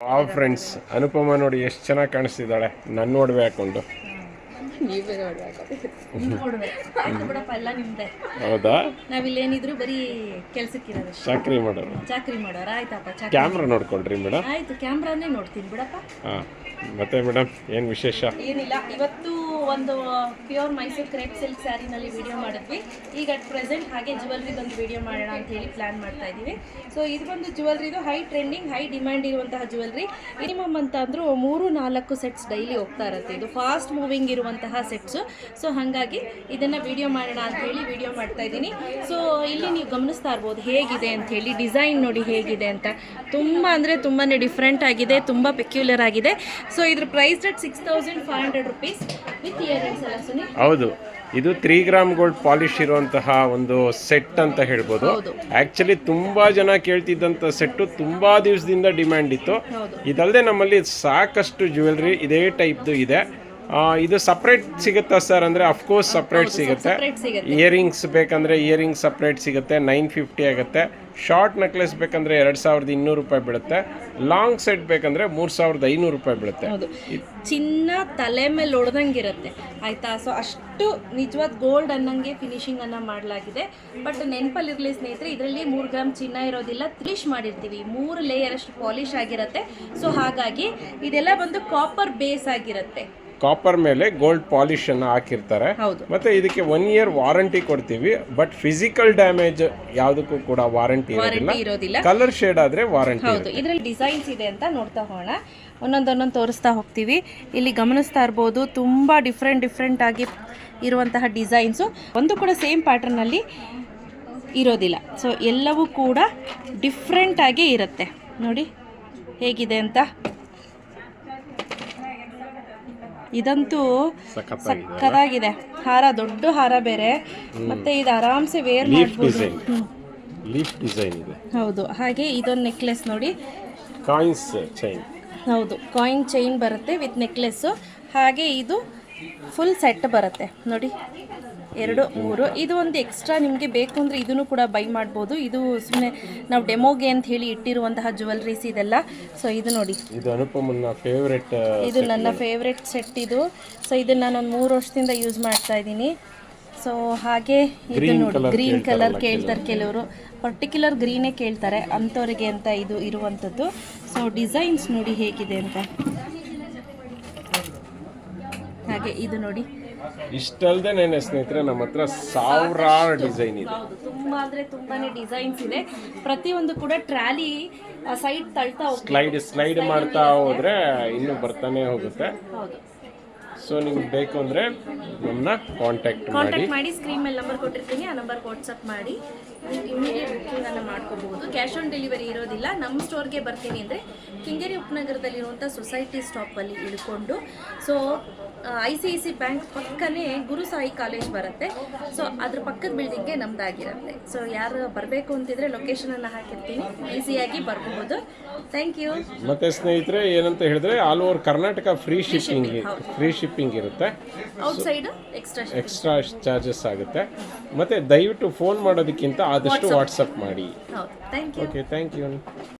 ಆ ಫ್ರೆಂಡ್ಸ್ ಅನುಪಮ ನೋಡಿ ಎಷ್ಟು ಚೆನ್ನಾಗಿ ಕಾಣಿಸ್ತಿದ್ದಾಳೆ ನನ್ನ ಒಡವೆ ನೀವೇ ನೋಡ್ಬೇಕು. ಆಯ್ತು ಬಿಡಪ್ಪ ಎಲ್ಲ ನಿಮ್ದೆ. ಹೌದಾ? ನಾವಿಲ್ಲೇನಿದ್ರು ಬರೀ ಕೆಲ್ಸಕ್ಕಿರೋದು ಚಾಕ್ರಿ ಮಾಡೋರು. ಚಾಕ್ರಿ ಮಾಡೋರು ಆಯ್ತಪ್ಪ ಚಾಕ್ರಿ ಕ್ಯಾಮ್ರಾ ನೋಡ್ಕೊಂಡ್ರಿ ಮೇಡಮ್? ಆಯ್ತು ಕ್ಯಾಮ್ರಾನೇ ನೋಡ್ತೀನಿ ಬಿಡಪ್ಪ. ಹಾಂ ಮತ್ತೆ ಮೇಡಮ್ ಏನು ವಿಶೇಷ? ಏನಿಲ್ಲ ಇವತ್ತು ಒಂದು ಪ್ಯೂರ್ ಮೈಸೂರು ಕ್ರೇಪ್ ಸಿಲ್ಕ್ ಸ್ಯಾರಿನಲ್ಲಿ ವಿಡಿಯೋ ಮಾಡಿದ್ವಿ. ಈಗ ಅಟ್ ಪ್ರೆಸೆಂಟ್ ಹಾಗೆ ಜುವೆಲ್ರಿ ಜ್ಯುವೆಲ್ರಿದೊಂದು ವಿಡಿಯೋ ಮಾಡೋಣ ಅಂತ ಹೇಳಿ ಪ್ಲಾನ್ ಮಾಡ್ತಾ ಇದ್ದೀವಿ. ಸೊ ಇದು ಬಂದು ಜುವೆಲ್ರಿದು ಹೈ ಟ್ರೆಂಡಿಂಗ್ ಹೈ ಡಿಮ್ಯಾಂಡ್ ಇರುವಂತಹ ಜುವೆಲ್ರಿ ಮಿನಿಮಮ್ ಅಂತ ಅಂದ್ರೂ ಮೂರು ನಾಲ್ಕು ಸೆಟ್ಸ್ ಡೈಲಿ ಹೋಗ್ತಾ ಇರುತ್ತೆ. ಇದು ಫಾಸ್ಟ್ ಮೂವಿಂಗ್ ಇರುವಂತಹ ಸೆಟ್ಸು. ಸೊ ಹಾಗಾಗಿ ಇದನ್ನು ವಿಡಿಯೋ ಮಾಡೋಣ ಅಂತ ಹೇಳಿ ವಿಡಿಯೋ ಮಾಡ್ತಾ ಇದ್ದೀನಿ. ಸೊ ಇಲ್ಲಿ ನೀವು ಗಮನಿಸ್ತಾ ಇರ್ಬೋದು ಹೇಗಿದೆ ಅಂತ ಹೇಳಿ ಡಿಸೈನ್ ನೋಡಿ ಹೇಗಿದೆ ಅಂತ. ತುಂಬ ಅಂದರೆ ತುಂಬಾ ಡಿಫ್ರೆಂಟ್ ಆಗಿದೆ ತುಂಬ ಪೆಕ್ಯುಲರ್ ಆಗಿದೆ. ಸೊ ಇದ್ರ price rate six thousand five hundred rupees with earrings ಅಲ್ಲ ಸುನಿ? ಹೌದು. ಇದು ತ್ರೀ ಗ್ರಾಮ್ ಗೋಲ್ಡ್ ಪಾಲಿಶ್ ಇರುವಂತಹ ಒಂದು ಸೆಟ್ ಅಂತ ಹೇಳ್ಬೋದು. ಆಕ್ಚುಲಿ ತುಂಬಾ ಜನ ಕೇಳ್ತಿದ್ದಂತ ಸೆಟ್ ತುಂಬಾ ದಿವಸದಿಂದ ಡಿಮ್ಯಾಂಡ್ ಇತ್ತು. ಇದಲ್ಲದೆ ನಮ್ಮಲ್ಲಿ ಸಾಕಷ್ಟು ಜ್ಯುವೆಲ್ರಿ ಇದೇ ಟೈಪ್ದು ಇದೆ. ಇದು ಸಪ್ರೇಟ್ ಸಿಗುತ್ತಾ ಸರ್ ಅಂದರೆ ಅಫ್ಕೋರ್ಸ್ ಸಪ್ರೇಟ್ ಸಿಗುತ್ತೆ. ಇಯರಿಂಗ್ಸ್ ಬೇಕಂದರೆ ಇಯರಿಂಗ್ಸ್ ಸಪ್ರೇಟ್ ಸಿಗುತ್ತೆ. ನೈನ್ ಫಿಫ್ಟಿ ಆಗುತ್ತೆ. ಶಾರ್ಟ್ ನೆಕ್ಲೆಸ್ ಬೇಕಂದರೆ ಎರಡು ಸಾವಿರದ ಇನ್ನೂರು ರೂಪಾಯಿ ಬೀಳುತ್ತೆ. ಲಾಂಗ್ ಸೆಟ್ ಬೇಕಂದರೆ ಮೂರು ಸಾವಿರದ ಐನೂರು ರೂಪಾಯಿ ಬೀಳುತ್ತೆ. ಚಿನ್ನ ತಲೆ ಮೇಲೆ ಹೊಡೆದಂಗಿರುತ್ತೆ ಆಯ್ತಾ? ಸೊ ಅಷ್ಟು ನಿಜವಾದ ಗೋಲ್ಡ್ ಅನ್ನಂಗೆ ಫಿನಿಶಿಂಗ್ ಅನ್ನ ಮಾಡಲಾಗಿದೆ. ಬಟ್ ನೆನಪಲ್ಲಿರಲಿ ಸ್ನೇಹಿತರೆ ಇದರಲ್ಲಿ ಮೂರು ಗ್ರಾಮ್ ಚಿನ್ನ ಇರೋದಿಲ್ಲ. ತ್ರಿಶ್ ಮಾಡಿರ್ತೀವಿ. ಮೂರು ಲೇಯರ್ ಅಷ್ಟು ಪಾಲಿಶ್ ಆಗಿರುತ್ತೆ. ಸೊ ಹಾಗಾಗಿ ಇದೆಲ್ಲ ಬಂದು ಕಾಪರ್ ಬೇಸ್ ಆಗಿರುತ್ತೆ. ಕಾಪರ್ ಮೇಲೆ ಗೋಲ್ಡ್ ಪಾಲಿಶ್ ಅನ್ನು ಹಾಕಿರ್ತಾರೆ. ಹೌದು. ಮತ್ತೆ ಇದಕ್ಕೆ ಒನ್ ಇಯರ್ ವಾರಂಟಿ ಕೊಡ್ತೀವಿ. ಬಟ್ ಫಿಸಿಕಲ್ ಡ್ಯಾಮೇಜ್ ಯಾವುದಕ್ಕೂ ಕೂಡ ವಾರಂಟಿ ಇರೋದಿಲ್ಲ. ಕಲರ್ ಶೇಡ್ ಆದ್ರೆ ವಾರಂಟಿ ಹೌದು. ಇದರಲ್ಲಿ ಡಿಸೈನ್ಸ್ ಇದೆ ಅಂತ ನೋಡ್ತಾ ಹೋಗೋಣ. ಒಂದೊಂದು ಒಂದೊಂದು ತೋರಿಸ್ತಾ ಹೋಗ್ತೀವಿ. ಇಲ್ಲಿ ಗಮನಿಸ್ತಾ ಇರ್ಬೋದು ತುಂಬ ಡಿಫ್ರೆಂಟ್ ಡಿಫ್ರೆಂಟ್ ಆಗಿ ಇರುವಂತಹ ಡಿಸೈನ್ಸು ಒಂದು ಕೂಡ ಸೇಮ್ ಪ್ಯಾಟರ್ನಲ್ಲಿ ಇರೋದಿಲ್ಲ. ಸೊ ಎಲ್ಲವೂ ಕೂಡ ಡಿಫ್ರೆಂಟ್ ಆಗಿ ಇರುತ್ತೆ. ನೋಡಿ ಹೇಗಿದೆ ಅಂತ. ಇದಂತೂ ಸಕ್ಕದಾಗಿದೆ ಹಾರ ದೊಡ್ಡ ಹಾರ ಬೇರೆ. ಮತ್ತೆ ಇದು ಆರಾಮ್ಸೆ ವೇರ್ ಮಾಡಬಹುದು ಮಾಡ್ಬೋದು. ಡಿಸೈನ್ ಲೀಫ್ ಡಿಸೈನ್ ಇದೆ. ಹೌದು. ಹಾಗೆ ಇದೊಂದು ನೆಕ್ಲೆಸ್ ನೋಡಿ. ಕಾಯಿನ್ಸ್ ಚೈನ್ ಹೌದು. ಕಾಯಿನ್ ಚೈನ್ ಬರುತ್ತೆ ವಿತ್ ನೆಕ್ಲೆಸ್ಸು ಹಾಗೆ ಇದು ಫುಲ್ ಸೆಟ್ ಬರುತ್ತೆ. ನೋಡಿ. ಎರಡು ಮೂರು. ಇದು ಒಂದು ಎಕ್ಸ್ಟ್ರಾ ನಿಮಗೆ ಬೇಕು ಅಂದರೆ ಇದನ್ನು ಕೂಡ ಬೈ ಮಾಡ್ಬೋದು. ಇದು ಸುಮ್ಮನೆ ನಾವು ಡೆಮೋಗೆ ಅಂತ ಹೇಳಿ ಇಟ್ಟಿರುವಂತಹ ಜುವೆಲ್ರೀಸ್ ಇದೆಲ್ಲ. ಸೊ ಇದು ನೋಡಿ. ಇದು ಅನುಪಮನ ಫೇವ್ರೆಟ್ ಇದು ನನ್ನ ಫೇವ್ರೆಟ್ ಸೆಟ್ ಇದು. ಸೊ ಇದನ್ನು ನಾನೊಂದು ಮೂರು ವರ್ಷದಿಂದ ಯೂಸ್ ಮಾಡ್ತಾ ಇದ್ದೀನಿ. ಸೊ ಹಾಗೆ ಇದು ನೋಡಿ. ಗ್ರೀನ್ ಕಲರ್ ಕೇಳ್ತಾರೆ ಕೆಲವರು. ಪರ್ಟಿಕ್ಯುಲರ್ ಗ್ರೀನೇ ಕೇಳ್ತಾರೆ ಅಂಥವ್ರಿಗೆ ಅಂತ ಇದು ಇರುವಂಥದ್ದು. ಸೊ ಡಿಸೈನ್ಸ್ ನೋಡಿ ಹೇಗಿದೆ ಅಂತ. ಹಾಗೆ ಇದು ನೋಡಿ. ಇಷ್ಟಲ್ದೆ ನೆನೆ ಸ್ನೇಹಿತರೆ ನಮ್ಮ ಹತ್ರ ಸಾವಿರಾರು ಡಿಸೈನ್ ಇದೆ. ಹೌದು ತುಂಬಾ ಅಂದ್ರೆ ತುಂಬಾನೇ ಡಿಸೈನ್ಸ್ ಇದೆ. ಪ್ರತಿಯೊಂದು ಕೂಡ ಟ್ರಾಲಿ ಸೈಡ್ ತಳ್ತಾ ಹೋಗ್ತೀವಿ ಸ್ಲೈಡ್ ಸ್ಲೈಡ್ ಮಾಡ್ತಾ ಹೋದ್ರೆ ಇನ್ನು ಬರ್ತಾನೆ ಹೋಗುತ್ತೆ. ಹೌದು. ಸೊ ನಿಮ್ಗೆ ಬೇಕು ಅಂದ್ರೆ ನಮ್ಮನ್ನ ಕಾಂಟ್ಯಾಕ್ಟ್ ಮಾಡಿ. ಕಾಂಟ್ಯಾಕ್ಟ್ ಮಾಡಿ ಸ್ಕ್ರೀನ್ ಮೇಲೆ ನಂಬರ್ ಕೊಟ್ಟಿರ್ತೀನಿ. ಆ ನಂಬರ್ಗೆ ವಾಟ್ಸಪ್ ಮಾಡಿ. ಇಮಿಡಿಯೇಟ್ ಬುಕ್ಕಿಂಗನ್ನು ಮಾಡ್ಕೋಬಹುದು. ಕ್ಯಾಶ್ ಆನ್ ಡೆಲಿವರಿ ಇರೋದಿಲ್ಲ. ನಮ್ಮ ಸ್ಟೋರ್ಗೆ ಬರ್ತೀನಿ ಅಂದರೆ ಕೆಂಗೇರಿ ಉಪನಗರದಲ್ಲಿರುವಂಥ ಸೊಸೈಟಿ ಸ್ಟಾಪಲ್ಲಿ ಇಳ್ಕೊಂಡು. So I C I C bank ಪಕ್ಕನೇ Gurusai college ಬರುತ್ತೆ. ಸೊ ಅದ್ರ ಪಕ್ಕದ ಬಿಲ್ಡಿಂಗ್ಗೆ ನಮ್ದಾಗಿರುತ್ತೆ. ಸೊ ಯಾರು ಬರಬೇಕು ಅಂತಿದ್ರೆ ಲೊಕೇಶನನ್ನು ಹಾಕಿರ್ತೀನಿ. ಈಸಿಯಾಗಿ ಬರಬಹುದು. ಥ್ಯಾಂಕ್ ಯು ಮತ್ತೆ ಸ್ನೇಹಿತರೆ ಏನಂತ ಹೇಳಿದ್ರೆ all over Karnataka free shipping free shipping ಇರುತ್ತೆ. ಔಟ್ಸೈಡು ಎಕ್ಸ್ಟ್ರಾ ಎಕ್ಸ್ಟ್ರಾ ಚಾರ್ಜಸ್ ಆಗುತ್ತೆ. ಮತ್ತೆ ದಯವಿಟ್ಟು ಫೋನ್ ಮಾಡೋದಕ್ಕಿಂತ ಆದಷ್ಟು ವಾಟ್ಸಪ್ ಮಾಡಿ. ಹೌದು. Thank you okay thank you